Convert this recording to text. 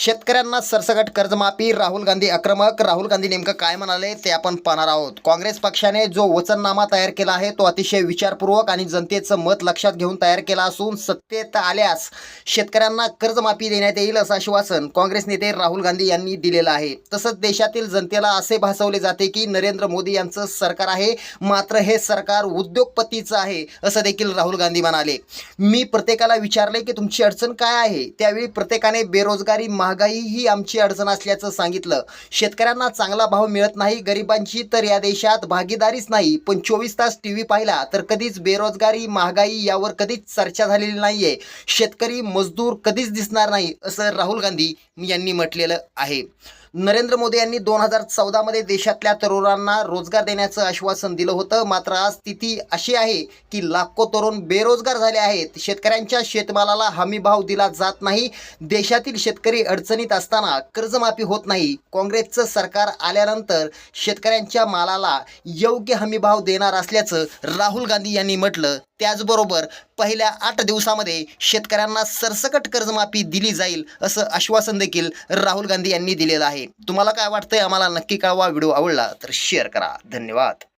शेतकऱ्यांना सरसकट कर्जमाफी राहुल गांधी आक्रमक. राहुल गांधी नेमकं काय म्हणाले ते आपण पाहणार आहोत. काँग्रेस पक्षाने जो वचननामा तयार केला आहे तो अतिशय विचारपूर्वक आणि जनतेचं मत लक्षात घेऊन तयार केला असून सत्तेत आल्यास शेतकऱ्यांना कर्जमाफी देण्यात येईल असं आश्वासन काँग्रेस नेते राहुल गांधी यांनी दिलेलं आहे. तसंच देशातील जनतेला असे भासवले जाते की नरेंद्र मोदी यांचं सरकार आहे मात्र हे सरकार उद्योगपतीचं आहे असं देखील राहुल गांधी म्हणाले. मी प्रत्येकाला विचारले की तुमची अडचण काय आहे? त्यावेळी प्रत्येकाने बेरोजगारी महा महागाई ही आमची अडचण असल्याचं सांगितलं. शेतकऱ्यांना चांगला भाव मिळत नाही गरिबांची तर या देशात भागीदारीच नाही. पण चोवीस तास टी व्ही पाहिला तर कधीच बेरोजगारी महागाई यावर कधीच चर्चा झालेली नाहीये. शेतकरी मजदूर कधीच दिसणार नाही असं राहुल गांधी यांनी म्हटलेलं आहे. नरेंद्र मोदी यांनी दोन हजार चौदामध्ये देशातल्या तरुणांना रोजगार देण्याचं आश्वासन दिलं होतं. मात्र आज स्थिती अशी आहे की लाखो तरुण बेरोजगार झाले आहेत. शेतकऱ्यांच्या शेतमालाला हमी भाव दिला जात नाही. देशातील शेतकरी अडचणीत असताना कर्जमाफी होत नाही. काँग्रेसचं सरकार आल्यानंतर शेतकऱ्यांच्या मालाला योग्य हमी भाव देणार असल्याचं राहुल गांधी यांनी म्हटलं. त्याचबरोबर पहिल्या आठ दिवसामध्ये शेतकऱ्यांना सरसकट कर्जमाफी दिली जाईल असं आश्वासन देखील राहुल गांधी यांनी दिलेलं आहे. तुम्हाला काय वाटतंय? आम्हाला नक्की कळवा. व्हिडिओ आवडला तर शेअर करा. धन्यवाद.